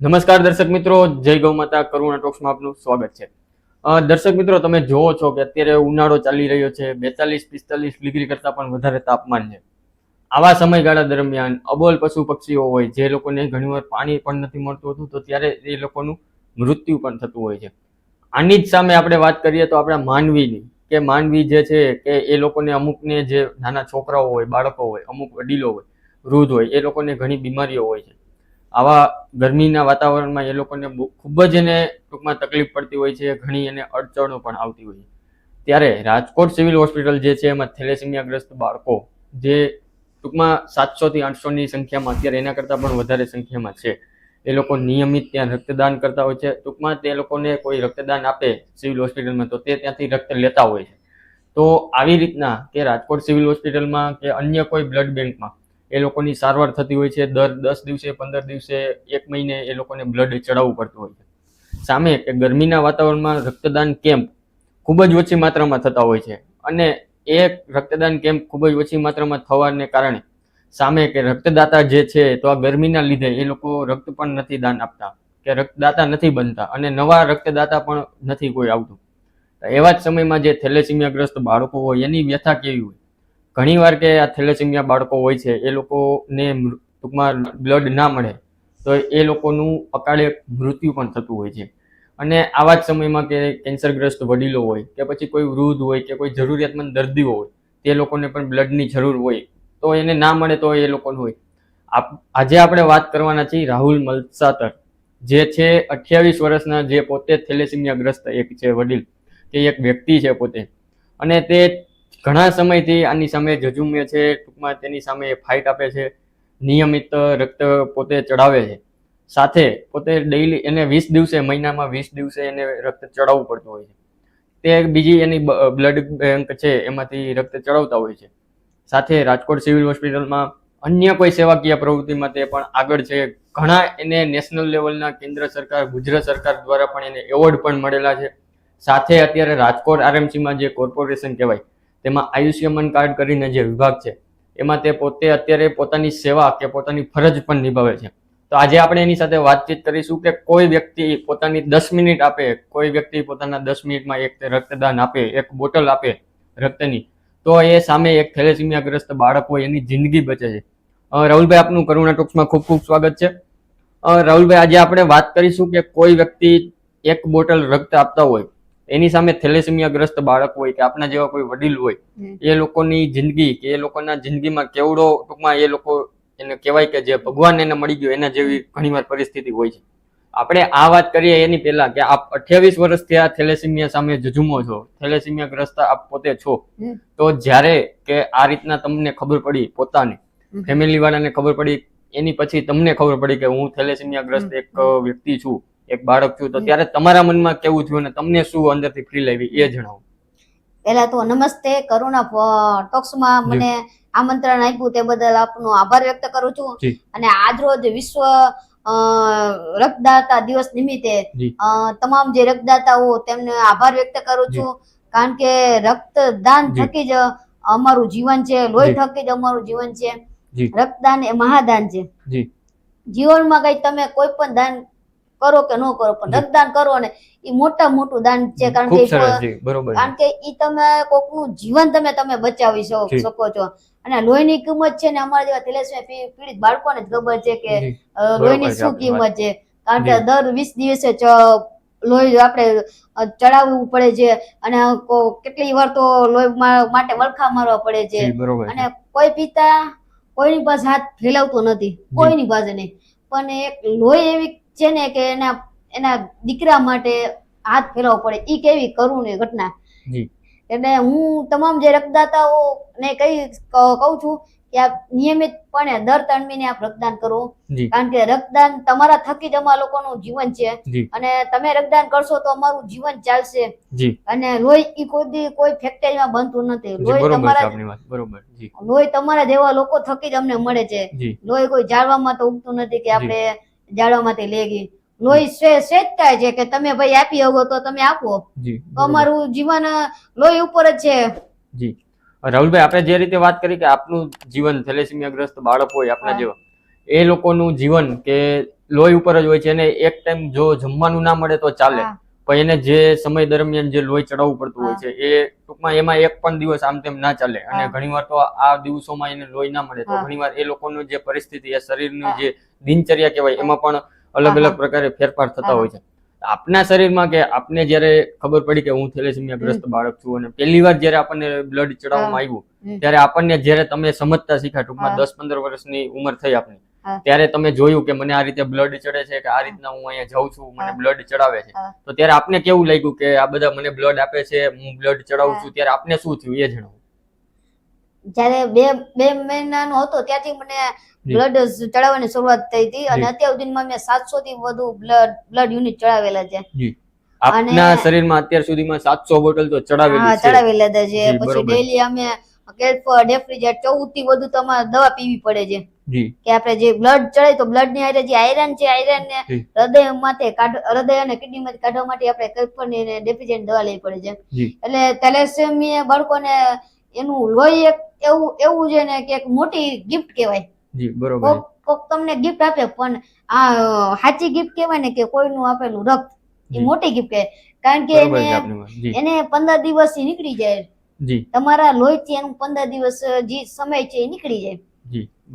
નમસ્કાર દર્શક મિત્રો, જય ગૌ માતા, કરુણા ટોક્સમાં આપનું સ્વાગત છે. દર્શક મિત્રો, તમે જોવો છો કે અત્યારે ઉનાળો ચાલી રહ્યો છે બેતાલીસ પિસ્તાલીસ ડિગ્રી કરતાં પણ વધારે તાપમાન છે. આવા સમયગાળા દરમિયાન અબોલ પશુ પક્ષીઓ હોય, જે લોકોને ઘણીવાર પાણી પણ નથી મળતું હતું, તો ત્યારે એ લોકોનું મૃત્યુ પણ થતું હોય છે. આની જ સામે આપણે વાત કરીએ તો આપણા માનવીની, કે માનવી જે છે કે એ લોકોને અમુકને જે નાના છોકરાઓ હોય, બાળકો હોય, અમુક વડીલો હોય, વૃદ્ધ હોય, એ લોકોને ઘણી બીમારીઓ હોય છે. આવા ગરમીના વાતાવરણમાં એ લોકોને ખૂબ જ એને ટૂંકમાં તકલીફ પડતી હોય છે, ઘણી એને અડચણો પણ આવતી હોય છે. ત્યારે રાજકોટ સિવિલ હોસ્પિટલ જે છે, એમાં થેલેસેમિયાગ્રસ્ત બાળકો, જે ટૂંકમાં સાતસોથી આઠસોની સંખ્યામાં, અત્યારે એના કરતાં પણ વધારે સંખ્યામાં છે. એ લોકો નિયમિત ત્યાં રક્તદાન કરતા હોય છે. ટૂંકમાં તે લોકોને કોઈ રક્તદાન આપે સિવિલ હોસ્પિટલમાં, તો તે ત્યાંથી રક્ત લેતા હોય છે. તો આવી રીતના કે રાજકોટ સિવિલ હોસ્પિટલમાં કે અન્ય કોઈ બ્લડ બેંકમાં એ લોકોની સારવાર થતી હોય છે, દર દસ દિવસે, પંદર દિવસે, એક મહિને એ લોકોને બ્લડ ચડાવવું પડતું હોય છે. સામે કે ગરમીના વાતાવરણમાં રક્તદાન કેમ્પ ખૂબ જ ઓછી માત્રામાં થતા હોય છે અને એ રક્તદાન કેમ્પ ખૂબ જ ઓછી માત્રામાં થવાને કારણે સામે કે રક્તદાતા જે છે તો આ ગરમીના લીધે એ લોકો રક્ત પણ નથી દાન આપતા કે રક્તદાતા નથી બનતા અને નવા રક્તદાતા પણ નથી કોઈ આવતું. એવા જ સમયમાં જે થેલેસીમિયાગ્રસ્ત બાળકો હોય એની વ્યથા કેવી હોય? ઘણીવાર કે આ થેલેસીમિયા બાળકો હોય છે, એ લોકોને ટૂંકમાં બ્લડ ના મળે, તો એ લોકોનું અકાળે મૃત્યુ પણ થતું હોય છે. અને આવા જ સમયમાં કે કેન્સરગ્રસ્ત વડીલો હોય, કે પછી કોઈ વૃદ્ધ હોય, કે કોઈ જરૂરિયાતમંદ દર્દીઓ હોય, તે લોકોને પણ બ્લડની જરૂર હોય, તો એને ના મળે તો એ લોકોનું હોય. આજે આપણે વાત કરવાના છીએ રાહુલ મલસાતર, જે છે અઠ્યાવીસ વર્ષના, જે પોતે થેલેસીમિયાગ્રસ્ત એક છે વડીલ, તે એક વ્યક્તિ છે પોતે. અને તે ઘણા સમયથી આની સામે જજુમે છે, ટૂંકમાં તેની સામે ફાઇટ આપે છે, નિયમિત રક્ત પોતે ચડાવે છે. સાથે પોતે ડેઈલી એને વીસ દિવસે, મહિનામાં વીસ દિવસે એને રક્ત ચડાવવું પડતું હોય છે. તે બીજી એની બ્લડ બેંક છે, એમાંથી રક્ત ચડાવતા હોય છે. સાથે રાજકોટ સિવિલ હોસ્પિટલમાં અન્ય કોઈ સેવાકીય પ્રવૃત્તિમાં તે પણ આગળ છે. ઘણા એને નેશનલ લેવલના કેન્દ્ર સરકાર, ગુજરાત સરકાર દ્વારા પણ એને એવોર્ડ પણ મળેલા છે. સાથે અત્યારે રાજકોટ આરએમસીમાં જે કોર્પોરેશન કહેવાય તેમાં આયુષ્યમાન કાર્ડ કરીને જે વિભાગ છે, એમાં તે પોતે અત્યારે પોતાની સેવા કે પોતાની ફરજ પણ નિભાવે છે. તો આજે આપણે એની સાથે વાતચીત કરીશું કે કોઈ વ્યક્તિ પોતાની દસ મિનિટ આપે, કોઈ વ્યક્તિ પોતાના દસ મિનિટમાં એક રક્તદાન આપે, એક બોટલ આપે રક્તની, તો એ સામે એક થેલેસીમિયાગ્રસ્ત બાળક હોય એની જિંદગી બચે છે. રાહુલભાઈ, આપનું કરુણા ટોક્સમાં ખૂબ ખૂબ સ્વાગત છે. રાહુલભાઈ, આજે આપણે વાત કરીશું કે કોઈ વ્યક્તિ એક બોટલ રક્ત આપતા હોય એની સામે થેલેસીમિયાગ્રસ્ત બાળક હોય કે આપણા જેવા કોઈ વડીલ હોય એ લોકોની જિંદગી કે એ લોકોના જિંદગીમાં કેવડો ટૂંકમાં એ લોકો એને કહેવાય કે જે ભગવાન એને મળી ગયો એના જેવી ઘણીવાર પરિસ્થિતિ હોય છે. આપણે આ વાત કરીએ એની પહેલા કે આપ અઠ્યાવીસ વર્ષથી આ થેલેસીમિયા સામે જજુમો છો થેલેસીમિયા ગ્રસ્ત આપ પોતે છો તો જ્યારે કે આ રીતના તમને ખબર પડી પોતાને ફેમિલી વાળાને ખબર પડી એની પછી તમને ખબર પડી કે હું થેલેસીમિયા ગ્રસ્ત એક વ્યક્તિ છું. એક બાળક છું તો ત્યારે તમારા મનમાં કેવું થયું અને તમને શું અંદરથી ફીલ આવી એ જણાવો. પહેલા તો નમસ્તે કરુણા ટોક્સમાં મને આમંત્રણ આપ્યું તે બદલ આપનો આભાર વ્યક્ત કરું છું. અને આજ રોજ વિશ્વ રક્તદાતા દિવસ નિમિત્તે તમામ જે રક્તદાતાઓ તેમને આભાર વ્યક્ત કરું છું. કારણ કે રક્તદાન થકી જ અમારું જીવન છે લોહી થકી જ અમારું જીવન છે. રક્તદાન એ મહાદાન છે. જીવનમાં કઈ તમે કોઈ પણ દાન કરો કે ન કરો પણ. રક્તદાન કરો ને એ મોટા મોટું દાન છે. કારણ કે. કારણ કે ઈ તમે કોકનું જીવન તમે તમે બચાવી શકો છો. અને લોહીની કિંમત છે ને અમારા જેવા થેલેસેમિયા પી- પીડિત બાળકોને જ ખબર છે કે લોહીની શું કિંમત છે? કારણ કે દર વીસ દિવસે લોહી આપણે ચડાવવું પડે છે અને કેટલી વાર તો લોહી માટે વલખા મારવા પડે છે. છે. અને કોઈ પિતા કોઈની પાસે હાથ ફેલાવતો નથી. કોઈની પાસે નહીં. પણ એક લોહી એવી છે ને કે એના એના દીકરા માટે હાથ ફેરવવો પડે. એ કેવી કરુણ ઘટના. એટલે હું તમામ જે રક્તદાતાઓ ને કઈ કહું છું કે આપ નિયમિતપણે દર ત્રણ મહિને આપ રક્તદાન કરો. કારણ કે રક્તદાન તમારા થકી જ અમારા લોકોનું જીવન છે. અને તમે રક્તદાન કરશો તો અમારું જીવન ચાલશે. અને લોહી ઈ કોઈ કોઈ ફેક્ટરીમાં બનતું નથી. લોહી તમારા લોહી તમારા જેવા લોકો થકી જ અમને મળે છે. લોહી કોઈ જાળવામાં તો ઉગતું નથી કે આપણે જાળવામાંથી લઈ ગઈ. લોહી સ્વેચ્છાય છે કે તમે ભાઈ આપી શકો તો તમે આપો. જી તો અમારું જીવન લોહી ઉપર જ છે. જી. રાહુલભાઈ આપણે જે રીતે વાત કરી કે આપનું જીવન થેલેસીમિયાગ્રસ્ત બાળક હોય આપણા જેવા એ લોકોનું જીવન કે લોહી ઉપર જ હોય છે અને એક ટાઈમ જો જમવાનું ના મળે તો ચાલે. પણ એને જે સમય દરમિયાન જે લોહી ચડાવવું પડતું હોય છે એ ટૂંકમાં એમાં એક પણ દિવસ આમ તેમ ના ચાલે. અને. ઘણીવાર તો આ દિવસોમાં એને લોહી ના મળે. તો ઘણીવાર એ લોકોનું જે પરિસ્થિતિ એ શરીરનું જે દિનચર્યા કહેવાય એમાં પણ અલગ અલગ પ્રકારે ફેરફાર થતા હોય છે. આપના શરીરમાં કે આપને જ્યારે ખબર પડી કે હું થેલેસીમિયા ગ્રસ્ત બાળક છું અને પહેલી વાર જ્યારે આપણને બ્લડ ચડાવવામાં આવ્યું ત્યારે આપણને જ્યારે તમે સમજતા શીખ્યા ટૂંકમાં દસ પંદર વર્ષની ઉંમર થઈ આપની. ત્યારે તમે જોયું કે મને આ રીતે બ્લડ ચડે છે કે આ રીતના હું અહીંયા જાઉં છું મને બ્લડ ચડાવે છે. તો ત્યારે આપને કેવું લાગ્યું કે આ બધા મને બ્લડ આપે છે હું બ્લડ ચડાવું છું ત્યારે આપને શું થયું એ જણાવો. જ્યારે બે બે મહિનાનો હતો ત્યાંથી મને બ્લડ ચડાવવાની શરૂઆત થઈ હતી અને અત્યાર સુધીમાં મેં સાતસો થી વધુ બ્લડ બ્લડ યુનિટ ચડાવેલા છે. આપના શરીરમાં અત્યાર સુધીમાં સાતસો બોટલ તો ચડાવેલી છે. ચડાવેલા છે. પછી ડેલી અમે કેલ્ફ ડેફ્રિજેટ ચૌદથી વધુ તમારે દવા પીવી પડે છે. કે આપણે જે બ્લડ ચડે તો બ્લડની આયરે જે આયરન છે આયરન ને હૃદયમાંથી હૃદય અને કિડની માંથી કાઢવા માટે આપણે પણ ની ડેફિજિયન્ટ દવા લેવી પડે છે. એટલે થેલેસેમિયા બાળકોને એનું લોહી એક એવું એવું છે ને કે એક મોટી ગિફ્ટ કહેવાય. જી બરોબર. કોક તમને ગિફ્ટ આપે પણ આ સાચી ગિફ્ટ કહેવાય ને કે કોઈનું આપેલું રક્ત એ મોટી ગિફ્ટ કહેવાય. કારણ કે એને એને પંદર દિવસ નીકળી જાય. તમારા લોહી થી એનું પંદર દિવસ જે સમય છે એ નીકળી જાય.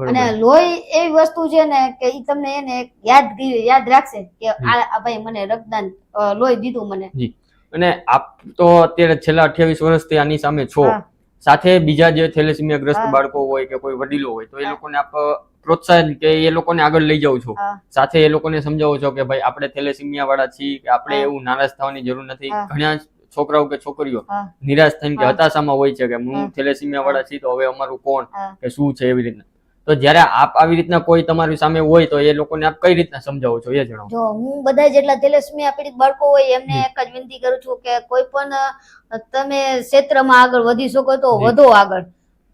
અને લોહી એવી વસ્તુ છે ને કે ઈ તમને એને યાદ યાદ રાખશે કે આ આ ભાઈ મને રક્તદાન લોહી દીધું મને. અને આપ તો અત્યારે છેલ્લા અઠ્યાવીસ વર્ષથી આની સામે છો. સાથે બીજા જે થેલેસીમિયા ગ્રસ્ત બાળકો હોય કે કોઈ વડીલો હોય તો એ લોકોને આપ પ્રોત્સાહન કે એ લોકોને આગળ લઈ જાવ છો. સાથે એ લોકોને સમજાવો છો કે ભાઈ આપણે થેલેસીમિયા વાળા છીએ કે આપણે એવું નારાજ થવાની જરૂર નથી. ઘણા છોકરાઓ કે છોકરીઓ નિરાશ થઈને કે હતાશામાં હોય છે કે હું થેલેસીમિયા વાળા છીએ તો હવે અમારું કોણ કે શું છે એવી રીતના. તો જ્યારે આપ આવી રીતના કોઈ તમારી સામે હોય તો એ લોકોને આપ કઈ રીતના સમજાવો છો એ જણાવો. જો હું બધા જેટલા થેલેસમિયા પીડિત બાળકો હોય એમને એક જ વિનંતી કરું છું કે કોઈ પણ તમે ક્ષેત્રમાં આગળ વધી શકો તો વધો આગળ.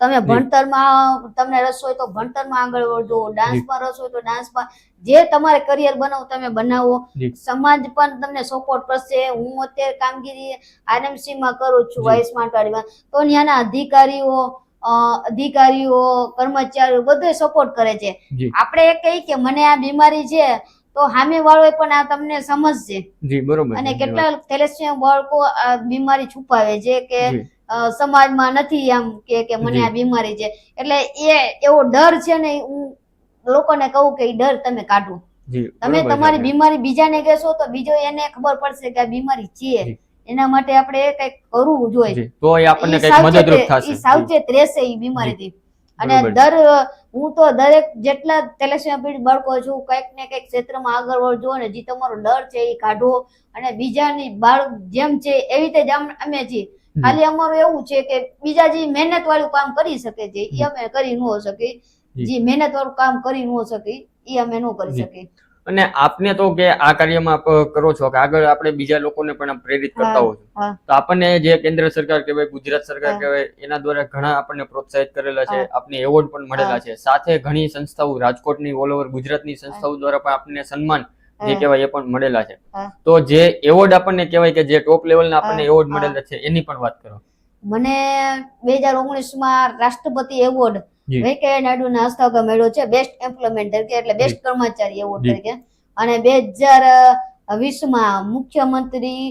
તમે ભણતરમાં તમને રસ હોય તો ભણતરમાં આગળ વધો ડાન્સમાં રસ હોય તો ડાન્સમાં. જે તમારે કરિયર બનાવો તમે બનાવો. સમાજ પણ તમને સપોર્ટ કરશે. હું અત્યારે કામગીરી RMC માં કરું છું વાઇસ માટવાડીમાં તો ત્યાંના અધિકારીઓ અધિકારીઓ કર્મચારીઓ બધે સપોર્ટ કરે છે. આપણે એ કહી કે મને આ બીમારી છે તો સામે વાળો પણ આ તમને સમજશે. અને કેટલા થેલેસિયા બાળકો આ બીમારી છુપાવે છે કે સમાજમાં નથી એમ કે કે મને આ બીમારી છે. એટલે એ એવો ડર છે ને હું લોકોને કહું કે એ ડર તમે કાઢો. તમે તમારી બીમારી બીજાને કહેશો તો બીજો એને ખબર પડશે કે આ બીમારી છે. એના માટે આપણે કઈ કરવું જોઈએ. તો એ આપણને કંઈક મદદરૂપ થશે. એ સાવચેત રહેશે એ બીમારીથી. અને દર હું તો દરેક જેટલા તેલેસિયા પીડિત બાળકો છું કંઈક ને કંઈક ક્ષેત્રમાં આગળ વધજો અને જે તમારો ડર છે એ કાઢો. અને બીજાની બાળક જેમ છે એવી રીતે જ અમે છીએ. ખાલી અમારું એવું છે કે બીજા જે મહેનત વાળું કામ કરી શકે છે એ અમે કરી ન શકીએ. જે. મહેનત વાળું કામ કરી ન શકીએ એ અમે ન કરી. શકીએ. અને આપને તો કે આ કાર્યમાં આપ કરો છો કે આગળ આપણે બીજા લોકોને પણ પ્રેરિત કરતા હા, છો. તો આપણને જે કેન્દ્ર સરકાર કહેવાય ગુજરાત સરકાર કહેવાય એના દ્વારા ઘણા આપણને પ્રોત્સાહિત કરેલા છે. આપને એવોર્ડ પણ મળેલા છે. સાથે ઘણી સંસ્થાઓ રાજકોટની ઓલ ઓવર ગુજરાતની સંસ્થાઓ દ્વારા પણ આપણને સન્માન જે કહેવાય એ પણ મળેલા છે. તો જે એવોર્ડ આપણને કહેવાય કે જે ટોપ લેવલના આપણને એવોર્ડ મળેલા છે એની પણ વાત કરો. મને બે હજાર ઓગણીસમાં રાષ્ટ્રપતિ એવોર્ડ. વેંકૈયા નાયડુ ના હસ્તક મળ્યો છે બેસ્ટ એમ્પ્લોયમેન્ટ તરીકે એટલે બેસ્ટ કર્મચારી એવોર્ડ તરીકે. અને બે હજાર વીસમાં મુખ્યમંત્રી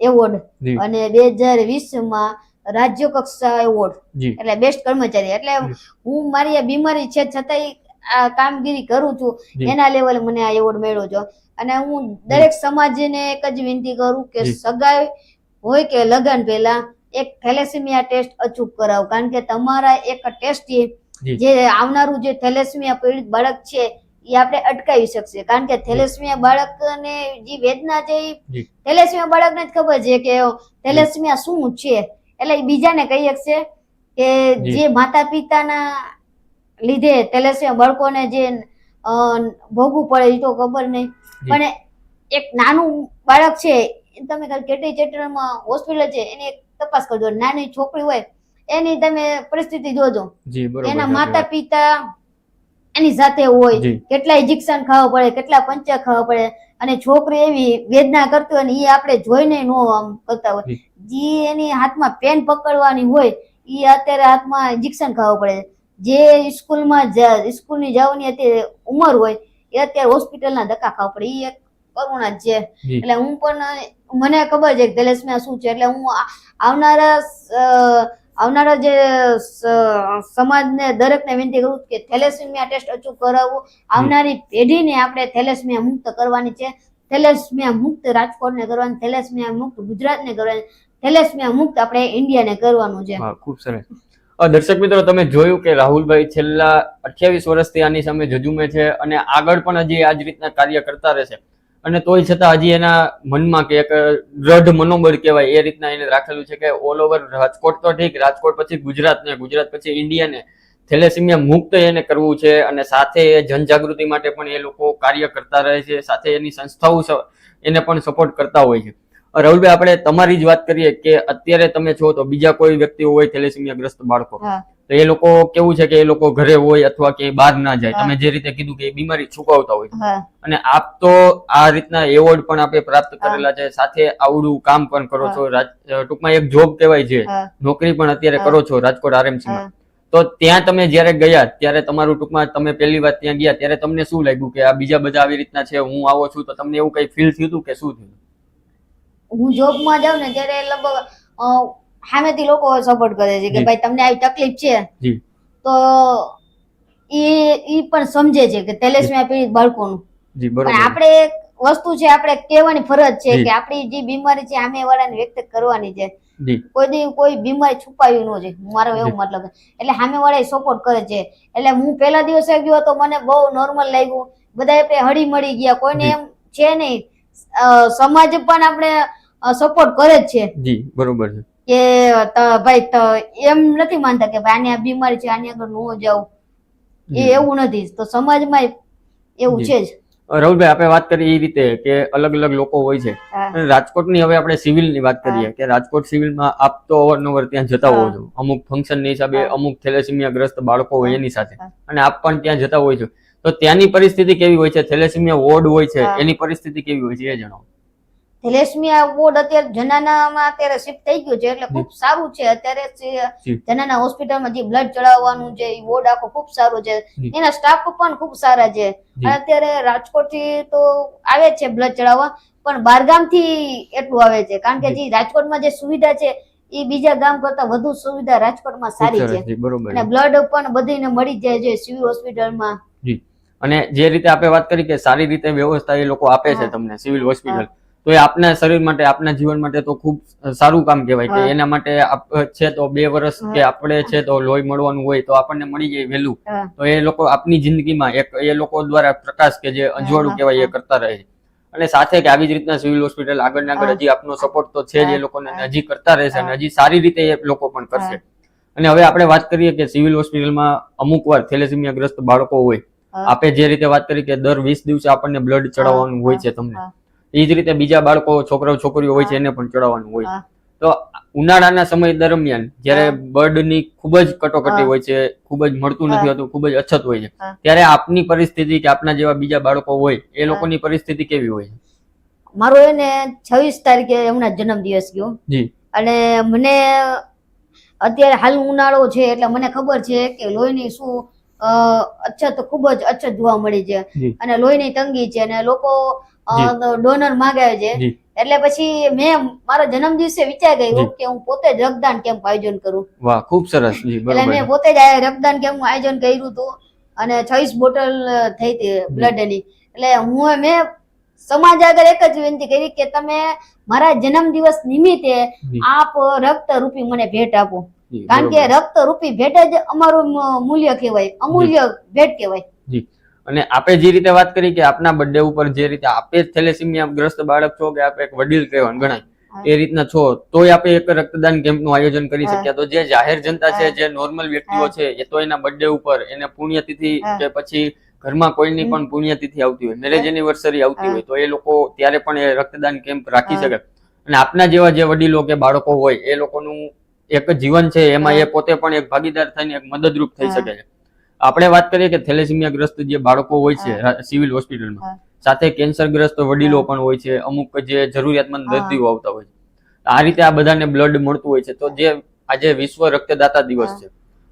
એવોર્ડ. અને બે હજાર વીસમાં રાજ્ય કક્ષા એવોર્ડ એટલે બેસ્ટ કર્મચારી. એટલે હું મારી બીમારી છે છતાંય આ કામગીરી કરું છું. એના લેવલે મને આ એવોર્ડ મળ્યો છે. અને હું દરેક સમાજને એક જ વિનંતી કરું કે સગાઈ હોય કે લગન પહેલા એક થેલેસેમિયા ટેસ્ટ અચૂક કરાવો. કારણ કે તમારા એક ટેસ્ટથી જી. આવનારું જે થેલેસેમિયા પીડિત બાળક છે એ આપણે અટકાવી શકશે. કારણ કે થેલેસેમિયા બાળકને જે વેદના છે એ. થેલેસેમિયા બાળકને જ ખબર છે કે થેલેસેમિયા શું છે? એટલે બીજાને કહી શકશે કે જે. માતા પિતાના લીધે થેલેસેમિયા બાળકોને જે ભોગવું પડે એ તો ખબર નહીં. પણ એક નાનું બાળક છે તમે કેટલી ચેટરમાં હોસ્પિટલ છે એની તપાસ કરજો. નાની છોકરી હોય એની તમે પરિસ્થિતિ જોજો. એના માતા પિતા એની સાથે હોય. કેટલા ઇન્જેક્શન ખાવા પડે કેટલા પંચા ખાવા પડે અને છોકરી એવી વેદના કરતી હોય ને એ આપણે જોઈને નો આમ કરતા હોય. જે. એની હાથમાં પેન પકડવાની હોય એ અત્યારે હાથમાં ઇન્જેક્શન ખાવા પડે. જે સ્કૂલમાં સ્કૂલની જવાની અત્યારે ઉંમર હોય એ અત્યારે હોસ્પિટલના ધક્કા ખાવા પડે. એ એક કરુણા જ છે. એટલે હું પણ મને ખબર છે કે શું છે. એટલે હું આવનારા આવનારા જે સમાજને દરેકને વિનંતી કરું કે થેલેસેમિયા ટેસ્ટ અચૂક કરાવવું આવનારી પેઢીને આપણે થેલેસેમિયા મુક્ત કરવાની છે. થેલેસમિયા મુક્ત રાજકોટને કરવાની થેલેસમિયા મુક્ત ગુજરાતને કરવાની થેલેસમિયા મુક્ત આપણે ઇન્ડિયાને કરવાનું છે. ખૂબ સરસ. દર્શક મિત્રો, તમે જોયું કે રાહુલભાઈ છેલ્લા અઠ્યાવીસ વર્ષથી આની સામે જજુમે છે અને આગળ પણ હજી આ જ રીતના કાર્ય કરતા રહેશે. અને તોય છતાં હજી એના મનમાં કે એક દ્રઢ મનોબળ કહેવાય એ રીતના એને રાખેલું છે કે ઓલ ઓવર રાજકોટ તો ઠીક, રાજકોટ પછી ગુજરાતને, ગુજરાત પછી ઇન્ડિયાને થેલેસીમિયા મુક્ત એને કરવું છે અને સાથે એ જનજાગૃતિ માટે પણ એ લોકો કાર્ય કરતા રહે છે, સાથે એની સંસ્થાઓ એને પણ સપોર્ટ કરતા હોય છે. રાહુલભાઈ આપણે તમારી જ વાત કરીએ કે અત્યારે તમે છો તો બીજા કોઈ વ્યક્તિ હોય થેલેસીમિયા ગ્રસ્ત બાળકો તો એ લોકો કેવું છે કે એ લોકો ઘરે હોય અથવા કે બહાર ના જાય? તમે જે રીતે કીધું કે એ બીમારી છુપાવતા હોય. અને આપ તો આ રીતના એવોર્ડ પણ આપે પ્રાપ્ત કરેલા છે સાથે આવડું કામ પણ કરો છો. ટૂંકમાં એક જોબ કહેવાય છે. નોકરી પણ અત્યારે કરો છો રાજકોટ આરએમસી માં. તો ત્યાં તમે જ્યારે ગયા ત્યારે તમારું ટૂંકમાં તમે પહેલી વાર ત્યાં ગયા ત્યારે તમને શું લાગ્યું કે આ બીજા બધા આવી રીતના છે હું આવો છું તો તમને એવું કઈ ફીલ થયું હતું કે શું થયું? હું જોબમાં જાઉં ને ત્યારે લગભગ સામેથી લોકો સપોર્ટ કરે છે કે ભાઈ તમને આવી તકલીફ છે. તો એ ઈ પણ સમજે છે કે તેલેસમિયા પીડિત બાળકોનું. પણ આપણે એક વસ્તુ છે આપણે કહેવાની ફરજ છે કે આપણી જે બીમારી છે સામે વાળાને વ્યક્ત કરવાની છે. કોઈ દી કોઈ બીમારી છુપાવી ન છે મારો એવો મતલબ એટલે સામે વાળા સપોર્ટ કરે છે. એટલે હું પહેલા દિવસે ગયો તો મને બહુ નોર્મલ લાગ્યું. બધા હળી મળી ગયા. કોઈને એમ છે નહીં. સમાજ પણ આપણે સપોર્ટ કરે જ છે. જી બરોબર છે. કે ભાઈ એમ નથી માનતા કે ભાઈ આને આ બીમારી છે આની આગળ ન જાવ એ એવું નથી. તો સમાજમાં એવું છે જ. રાહુલભાઈ આપણે વાત કરીએ એ રીતે કે અલગ અલગ લોકો હોય છે. રાજકોટની હવે આપણે સિવિલની વાત કરીએ કે રાજકોટ સિવિલમાં આપ તો અવારનવાર ત્યાં જતા હોવ છો. અમુક ફંક્શનની હિસાબે અમુક થેલેસીમિયા ગ્રસ્ત બાળકો હોય એની સાથે. અને આપ પણ ત્યાં જતા હોય છો. તો ત્યાંની પરિસ્થિતિ કેવી હોય છે? થેલેસીમિયા વોર્ડ હોય છે. એની પરિસ્થિતિ કેવી હોય છે એ જણાવો. થેલેસમિયા વોર્ડ અત્યારે જનાનામાં અત્યારે શિફ્ટ થઈ ગયું છે એટલે ખૂબ સારું છે. અત્યારે જનાના હોસ્પિટલમાં જે બ્લડ ચડાવવાનું છે એ વોર્ડ આખો ખૂબ સારો છે. એના સ્ટાફ પણ ખૂબ સારા છે. અત્યારે રાજકોટથી તો આવે છે બ્લડ ચડાવવા પણ બારગામથી એટલું આવે છે. કારણ કે જે રાજકોટમાં જે સુવિધા છે એ બીજા ગામ કરતા વધુ સુવિધા રાજકોટમાં સારી છે. અને બ્લડ પણ બધીને મળી જાય છે સિવિલ હોસ્પિટલમાં. અને જે રીતે આપણે વાત કરી કે સારી રીતે વ્યવસ્થા એ લોકો આપે છે તમને સિવિલ હોસ્પિટલ. તો એ આપના શરીર માટે આપના જીવન માટે તો ખૂબ સારું કામ કહેવાય કે એના માટે છે તો બે વર્ષ કે આપણે છે તો લોહી મળવાનું હોય તો આપણને મળી જાય વહેલું. તો એ લોકો આપની જિંદગીમાં એક એ લોકો દ્વારા પ્રકાશ કે જે અજવાળું કહેવાય એ કરતા રહે. અને સાથે કે આવી જ રીતના સિવિલ હોસ્પિટલ આગળ ના આગળ હજી આપનો સપોર્ટ તો છે જ એ લોકોને હજી કરતા રહેશે અને હજી સારી રીતે એ લોકો પણ કરશે. અને હવે આપણે વાત કરીએ કે સિવિલ હોસ્પિટલમાં અમુક વાર થેલેસીમિયા ગ્રસ્ત બાળકો હોય. આપે જે રીતે વાત કરી કે દર વીસ દિવસે આપણને બ્લડ ચડાવવાનું હોય છે તમને. એ જ રીતે બીજા બાળકો છોકરાઓ છોકરીઓ હોય છે એને પણ ચડાવવાનું હોય. તો ઉનાળાના સમય દરમિયાન જ્યારે. બર્ડની ખૂબ જ કટોકટી હોય છે ખૂબ જ મળતું નથી હોતું ખૂબ જ અછત હોય છે ત્યારે આપની પરિસ્થિતિ કે આપના જેવા બીજા બાળકો હોય એ. લોકોની પરિસ્થિતિ કેવી હોય? મારો એને છવ્વીસ તારીખે હમણાં જન્મ દિવસ ગયો. જી. અને મને અત્યારે હાલ ઉનાળો છે એટલે મને ખબર છે કે લોહીની શું અછત ખૂબ જ અછત જોવા મળી છે. અને લોહીની તંગી છે અને લોકો. ડોનર માંગે છે. એટલે પછી મેં મારા જન્મ દિવસે વિચાર ગયો કે હું પોતે જ રક્તદાન કેમ્પ આયોજન કરું. વાહ ખૂબ સરસ. એટલે મેં પોતે જ રક્તદાન કેમ્પ આયોજન કર્યું હતું અને છવ્વીસ બોટલ થઈ હતી બ્લડની એટલે હું મેં સમાજ આગળ એક જ વિનંતી કરી કે તમે મારા જન્મ દિવસ નિમિત્તે આપ રક્ત રૂપી મને ભેટ આપો. કારણ કે રક્ત રૂપી ભેટ જ અમારું મૂલ્ય કહેવાય. અમૂલ્ય ભેટ કહેવાય. અને આપે જે રીતે વાત કરી કે આપના બર્થડે ઉપર જે રીતે આપે થેલેસીમિયા ગ્રસ્ત બાળક છો કે આપે એક વડીલ કહેવાનું ગણાય એ રીતના છો તોય આપણે એક રક્તદાન કેમ્પનું આયોજન કરી. શક્યા. તો જે જાહેર જનતા છે જે નોર્મલ વ્યક્તિઓ છે એ તો એના બર્થડે ઉપર એને પુણ્યતિથિ કે પછી ઘરમાં કોઈની. પણ પુણ્યતિથિ આવતી હોય મેરેજ એનિવર્સરી આવતી હોય તો એ લોકો ત્યારે પણ એ રક્તદાન કેમ્પ રાખી શકે. અને આપના જેવા જે વડીલો કે બાળકો હોય એ લોકોનું એક જીવન છે એમાં એ પોતે પણ એક ભાગીદાર થઈને એક મદદરૂપ થઈ શકે છે. આપણે વાત કરીએ કે થેલેસીમિયા ગ્રસ્ત જે બાળકો હોય છે સિવિલ હોસ્પિટલમાં સાથે કેન્સર ગ્રસ્ત વડીલો પણ હોય છે અમુક જે જરૂરિયાતમંદ દર્દીઓ આવતા હોય છે. આ રીતે આ બધાને બ્લડ મળતું હોય છે. તો જે આજે વિશ્વ રક્તદાતા દિવસ છે.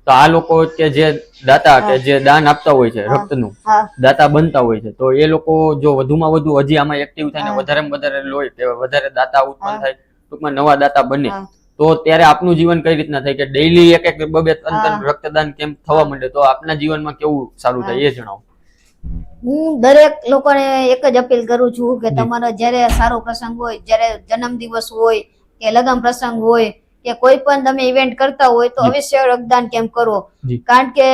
તો આ લોકો કે જે દાતા કે જે દાન આપતા હોય છે. રક્તનું દાતા બનતા હોય છે. તો એ લોકો જો વધુમાં વધુ હજી આમાં એક્ટિવ થાય ને. વધારે વધારે લોહી કે વધારે દાતા ઉત્પન્ન થાય ટૂંકમાં નવા દાતા બને. તો ત્યારે આપનું જીવન કઈ રીતના થાય? કે ડેઈલી એક એક બબે ત્રણ ત્રણ રક્તદાન કેમ થવા માંડે? તો આપના જીવનમાં કેવું સારું થાય? એ જણાવો. હું દરેક લોકોને એક જ અપીલ કરું છું કે તમારો જ્યારે સારો પ્રસંગ હોય જ્યારે જન્મદિવસ હોય કે લગ્ન પ્રસંગ હોય કે કોઈ પણ તમે ઇવેન્ટ કરતા હોય તો. અવશ્ય રક્તદાન કેમ્પ કરો? કારણ કે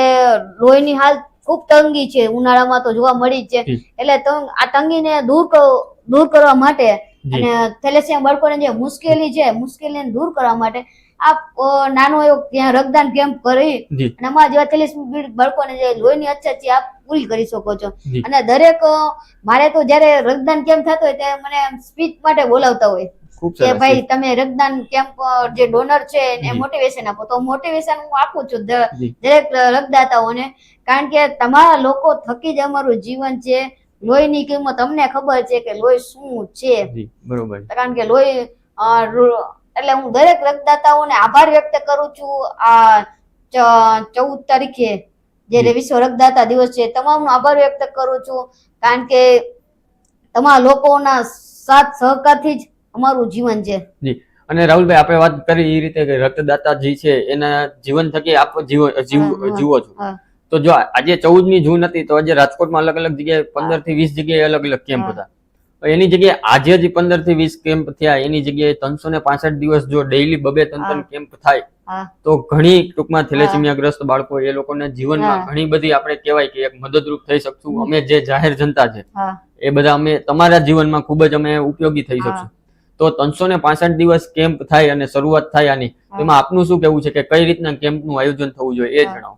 લોહીની હાલ ખૂબ તંગી છે ઉનાળામાં તો જોવા મળી જ છે. એટલે આ તંગીને દૂર દૂર કરવા માટે અને થેલેસિયા બાળકોને જે મુશ્કેલી છે મુશ્કેલીને દૂર કરવા માટે આપ નાનો એવો ત્યાં રક્તદાન કેમ્પ કરી અને અમારા જેવા થેલેસિયા બાળકોને જે લોહીની અછત છે આપ પૂરી કરી શકો છો. અને દરેક મારે તો જ્યારે રક્તદાન કેમ્પ થતો હોય ત્યારે મને સ્પીચ માટે બોલાવતા હોય કે ભાઈ તમે રક્તદાન કેમ્પ જે ડોનર છે એને મોટિવેશન આપો. તો મોટિવેશન હું આપું છું દરેક રક્તદાતાઓને. કારણ કે તમારા લોકો થકી જ અમારું જીવન છે. લોહીની કિંમત અમને ખબર છે કે લોહી શું છે. બરોબર. કારણ કે લોહી એટલે હું દરેક રક્તદાતાઓને આભાર વ્યક્ત કરું છું આ ચૌદ તારીખે જે. વિશ્વ રક્તદાતા દિવસ છે. તમામનો આભાર વ્યક્ત કરું છું. કારણ કે તમારા લોકોના સાથ સહકારથી જ અમારું જીવન છે. અને રાહુલભાઈ આપણે વાત કરી એ રીતે કે રક્તદાતા જે છે એના જીવન થકી આપ જીવો જીવ છો. તો જો આજે ચૌદની જૂન હતી તો આજે રાજકોટમાં અલગ અલગ જગ્યાએ પંદરથી વીસ જગ્યાએ અલગ અલગ કેમ્પ હતા. એની જગ્યાએ આજે જ પંદરથી વીસ કેમ્પ થયા. એની જગ્યાએ ત્રણસો ને પાસઠ દિવસ જો ડેઈલી બબે ત્રણ ત્રણ કેમ્પ થાય તો ઘણી ટૂંકમાં થેલેસેમિયા ગ્રસ્ત બાળકો એ લોકોના જીવનમાં ઘણી બધી આપણે કહેવાય કે એક મદદરૂપ થઈ શકશું. અમે જે જાહેર જનતા છે એ બધા અમે તમારા જીવનમાં ખૂબ જ અમે ઉપયોગી થઈ શકશું. તો ત્રણસો ને પાસઠ દિવસ કેમ્પ થાય અને શરૂઆત થાય આની. એમાં આપનું શું કેવું છે કે કઈ રીતના કેમ્પનું આયોજન થવું જોઈએ એ જણાવો.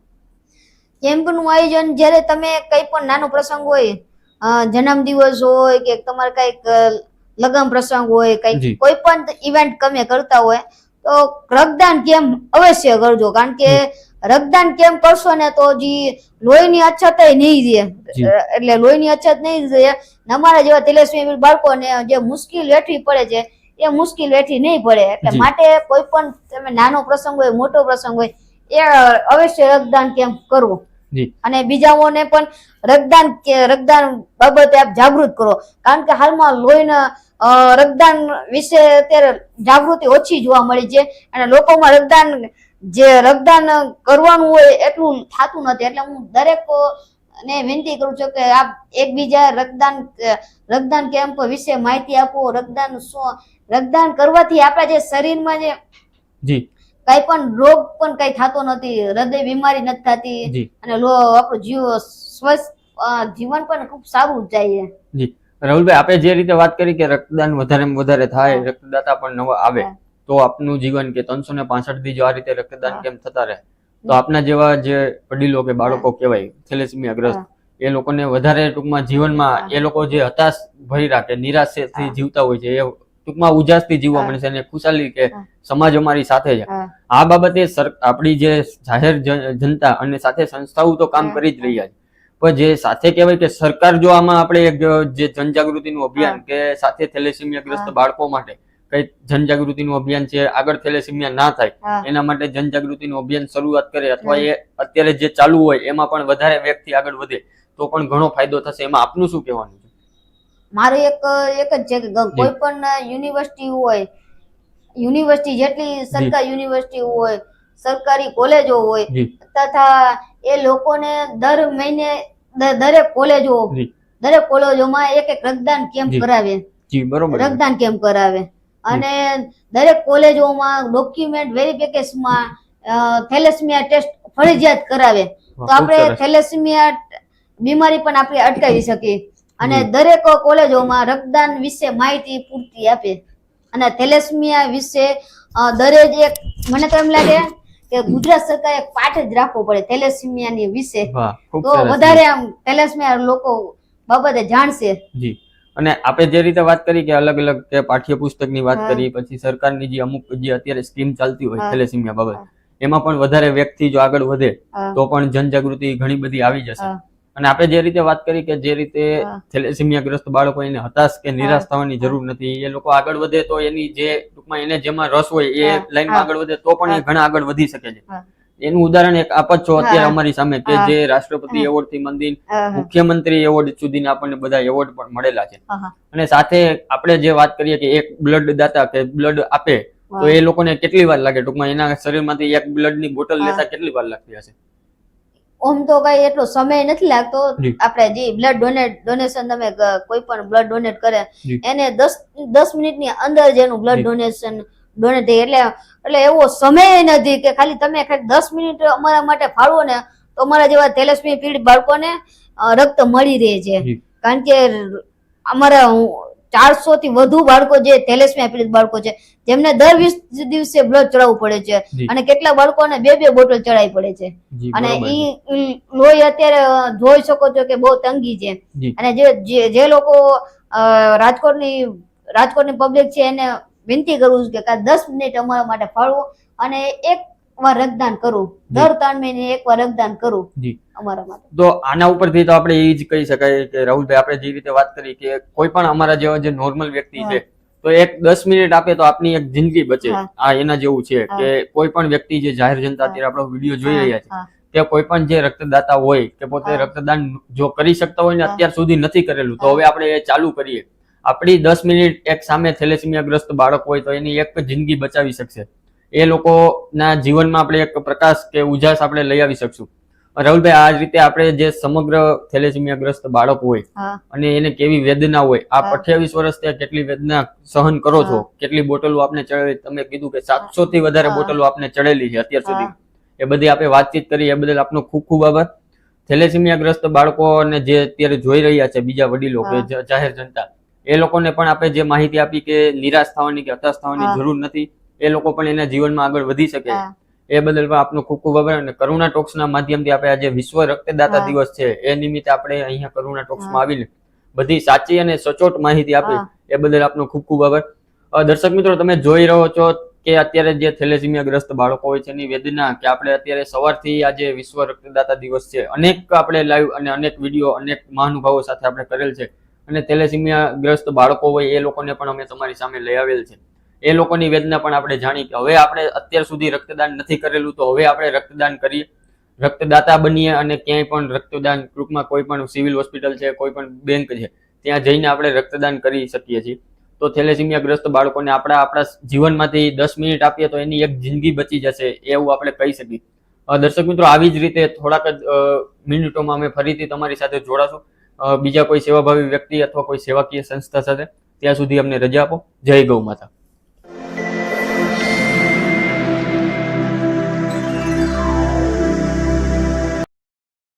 કેમ્પનું આયોજન જ્યારે તમે કંઈ પણ નાનો પ્રસંગ હોય જન્મ જન્મદિવસ હોય કે તમારે કંઈક લગ્ન પ્રસંગ હોય. કંઈક કોઈ પણ ઇવેન્ટ તમે કરતા હોય તો રક્તદાન કેમ્પ અવશ્ય કરજો. કારણ કે રક્તદાન કેમ્પ કરશો ને તો જી લોહીની અછત નહીં રહે. એટલે લોહીની અછત નહીં રહે. અમારા જેવા તેલેસ્મી બાળકોને જે મુશ્કેલ વેઠવી પડે છે એ મુશ્કેલ વેઠવી નહીં પડે. એટલે માટે કોઈ પણ તમે નાનો પ્રસંગ હોય મોટો પ્રસંગ હોય એ અવશ્ય રક્તદાન કેમ્પ કરવો. અને બીજાઓને પણ રક્તદાન રક્તદાન બાબતે આપ જાગૃત કરો. કારણ કે હાલમાં લોહીના રક્તદાન વિશે અત્યારે જાગૃતિ ઓછી જોવા મળી છે અને લોકોમાં રક્તદાન જે રક્તદાન કરવાનું હોય એટલું થતું નથી. એટલે હું દરેક ને વિનંતી કરું છું કે આપ એકબીજા રક્તદાન રક્તદાન કેમ્પ વિશે માહિતી આપો. રક્તદાન શું રક્તદાન કરવાથી આપણા જે શરીરમાં જે જી. કઈ પણ રોગ પણ કઈ થતો નથી હૃદય બીમારી નથી થતી અને આપણું જીવ સ્વસ્થ જીવન પણ ખૂબ સારું જાય છે. જી. રાહુલભાઈ આપણે જે રીતે વાત કરી કે રક્તદાન વધારે વધારે થાય. રક્તદાતા પણ નવા આવે તો આપનું જીવન કે ત્રણસો ને પાસઠથી જો આ રીતે રક્તદાન કેમ થતા રહે? તો આપના જેવા જે વડીલો કે બાળકો કહેવાય થેલેસેમિયા ગ્રસ્ત એ લોકોને વધારે ટૂંકમાં જીવનમાં એ લોકો જે હતાશ ભરી રાખે નિરાશેથી. જીવતા હોય છે એ ટૂંકમાં ઉજાસથી જીવવા મળે છે અને ખુશાલી કે સમાજ અમારી સાથે છે. આ બાબતે આપણી જે જાહેર જનતા અને સાથે સંસ્થાઓ તો કામ કરી જ રહ્યા છે. પણ જે સાથે કહેવાય કે સરકાર જો આમાં આપણે એક જે જનજાગૃતિનું અભિયાન કે સાથે થેલેસીમિયાગ્રસ્ત બાળકો માટે કઈ જનજાગૃતિનું અભિયાન છે આગળ થેલેસીમિયા ના થાય એના માટે જનજાગૃતિનું અભિયાન શરૂઆત કરે અથવા એ અત્યારે જે ચાલુ હોય એમાં પણ વધારે વ્યક્તિ આગળ વધે તો પણ ઘણો ફાયદો થશે. એમાં આપનું શું કહેવાનું છે? મારું એક એક જ છે કે કોઈ પણ યુનિવર્સિટી હોય યુનિવર્સિટી જેટલી સરકારી યુનિવર્સિટી હોય સરકારી કોલેજો હોય તથા એ લોકોને દર મહિને દરેક કોલેજો દરેક કોલેજોમાં એક એક રક્તદાન કેમ્પ કરાવે. રક્તદાન કેમ્પ કરાવે. અને દરેક કોલેજોમાં ડોક્યુમેન્ટ વેરિફિકેશનમાં થેલેસમિયા ટેસ્ટ ફરજિયાત કરાવે. તો આપણે. થેલેસમિયા બીમારી પણ આપણે અટકાવી શકીએ. અને. દરેક કોલેજોમાં રક્તદાન વિશે માહિતી પૂરતી આપે. અને થેલેસમિયા વિશે દરેજ દરેક એક મને તો એમ લાગે કે ગુજરાત સરકારે પાઠ જ રાખવો પડે થેલેસમિયાની વિશે. તો વધારે આમ થેલેસમિયા લોકો બાબતે જાણશે. જી. અને આપણે જે રીતે વાત કરી કે અલગ અલગ કે પાઠ્યપુસ્તકની વાત. કરી પછી સરકારની જે અમુક જે અત્યારે સ્કીમ ચાલતી હોય થેલેસમિયા બાબત એમાં પણ વધારે વ્યક્તિ જો આગળ વધે તો પણ જનજાગૃતિ ઘણી બધી આવી જશે. અને આપણે જે રીતે વાત કરી કે જે રીતે. થેલેસેમિયા ગ્રસ્ત બાળકો એને હતાશ કે નિરાશ થવાની જરૂર નથી એ લોકો આગળ વધે તો એની જે ટૂંકમાં એને જેમાં રસ હોય એ. લાઈનમાં આગળ વધે તો પણ એ ઘણા આગળ વધી શકે છે. એનું ઉદાહરણ એક આપ જ છો અત્યારે અમારી સામે કે જે રાષ્ટ્રપતિ એવોર્ડથી મંદિર. મુખ્યમંત્રી એવોર્ડ સુધીના આપણને બધા એવોર્ડ પણ મળેલા છે. અને સાથે આપણે જે વાત કરીએ કે એક બ્લડ દાતા કે બ્લડ આપે તો એ લોકોને કેટલી વાર લાગે? ટૂંકમાં એના શરીરમાંથી એક બ્લડની બોટલ લેતા કેટલી વાર લાગતી હશે? ઓમ તો કઈ એટલો સમય નથી લાગતો. આપણે જે બ્લડ ડોનેટ ડોનેશન તમે કોઈ પણ બ્લડ ડોનેટ કરે એને દસ દસ મિનિટની અંદર જ એનું બ્લડ ડોનેશન ડોનેટ થઈ એટલે એટલે એવો સમય નથી કે ખાલી તમે ખાલી દસ મિનિટ અમારા માટે ફાળવો ને તો અમારા જેવા તેલસ્મી પીડિત બાળકોને રક્ત મળી રહે છે. કારણ કે અમારા ચારસો થી વધુ બાળકો જે થેલેસમિયા પીડિત બાળકો છે જેમને દર વીસ દિવસે બ્લડ ચડાવવું પડે છે અને કેટલા બાળકોને બે બે બોટલ ચડાવી પડે છે. અને ઈ લોહી અત્યારે જોઈ શકો છો કે બહુ તંગી છે. અને જે જે- લોકો રાજકોટની રાજકોટની પબ્લિક છે એને વિનંતી કરું છું કે કાં દસ મિનિટ અમારા માટે ફાળવો અને એક વાર રક્તદાન કરું દર ત્રણ મહિને એક વાર રક્તદાન કરું અમારા માટે. તો આના ઉપરથી તો આપણે એ જ કહી શકાય કે રાહુલભાઈ આપણે જે રીતે વાત કરી કે કોઈ પણ અમારા જેવા જે નોર્મલ વ્યક્તિ છે તો એક દસ મિનિટ આપે તો આપની એક જિંદગી બચે. આ એના જેવું છે કે કોઈ પણ વ્યક્તિ જે જાહેર જનતા અત્યારે આપણો વીડિયો જોઈ રહ્યા છે કે કોઈ પણ જે રક્તદાતા હોય કે પોતે રક્તદાન જો કરી શકતા હોય ને અત્યાર સુધી નથી કરેલું તો હવે આપણે એ ચાલુ કરીએ. આપણી દસ મિનિટ એક સામે થેલેસીમિયાગ્રસ્ત બાળક હોય તો એની એક જિંદગી બચાવી શકશે. એ લોકોના જીવનમાં આપણે એક પ્રકાશ કે ઉજાસ આપણે લઈ આવી શકશું. રાહુલભાઈ આ જ રીતે આપણે જે સમગ્ર થેલેસીમિયાગ્રસ્ત બાળક હોય અને એને કેવી વેદના હોય આપ અઠ્યાવીસ વર્ષ ત્યાં કેટલી વેદના સહન કરો છો? કેટલી બોટલો આપને ચડેલી? તમે કીધું કે સાતસો થી વધારે બોટલો આપને ચડેલી છે અત્યાર સુધી. એ બધી આપણે વાતચીત કરી એ બદલ આપનો ખૂબ ખૂબ આભાર. થેલેસીમિયાગ્રસ્ત બાળકોને જે અત્યારે જોઈ રહ્યા છે બીજા વડીલો કે જાહેર જનતા એ લોકોને પણ આપણે જે માહિતી આપી કે નિરાશ થવાની કે હતાશ થવાની જરૂર નથી એ લોકો પણ એના જીવનમાં આગળ વધી શકે. એ બદલ આપનો ખૂબ ખૂબ આભાર અને કરુણા ટોક્સના માધ્યમથી આપણે આજે વિશ્વ રક્તદાતા દિવસ છે. એ નિમિત્તે આપણે અહીંયા કરુણા ટોક્સમાં. આવીને બધી સાચી અને સચોટ માહિતી આપી. એ બદલ આપનો ખૂબ ખૂબ આભાર. દર્શક મિત્રો તમે જોઈ રહ્યો છો કે અત્યારે જે થેલેસીમિયાગ્રસ્ત બાળકો હોય છે એની વેદના કે આપણે અત્યારે સવારથી આજે વિશ્વ રક્તદાતા દિવસ છે. અનેક આપણે લાઈવ અને અનેક વીડિયો અનેક મહાનુભાવો સાથે આપણે કરેલ છે. અને થેલેસીમિયાગ્રસ્ત બાળકો હોય એ લોકોને પણ અમે તમારી સામે લઈ આવેલ છે. એ લોકોની વેદના પણ આપણે જાણી કે હવે આપણે અત્યાર સુધી રક્તદાન નથી કરેલું તો હવે આપણે રક્તદાન કરીએ. રક્તદાતા બનીએ અને ક્યાંય પણ રક્તદાન ટૂંકમાં કોઈ પણ સિવિલ હોસ્પિટલ છે, કોઈ પણ બેંક છે, ત્યાં જઈને આપણે રક્તદાન કરી શકીએ છીએ. તો થેલેસીમિયાગ્રસ્ત બાળકોને આપણા આપણા જીવનમાંથી દસ મિનિટ આપીએ તો એની એક જિંદગી બચી જશે એવું આપણે કહી શકીએ. દર્શક મિત્રો, આવી જ રીતે થોડાક જ મિનિટોમાં અમે ફરીથી તમારી સાથે જોડાશું. બીજા કોઈ સેવાભાવી વ્યક્તિ અથવા કોઈ સેવાકીય સંસ્થા સાથે ત્યાં સુધી અમને રજા આપો. જય ગૌ માતા.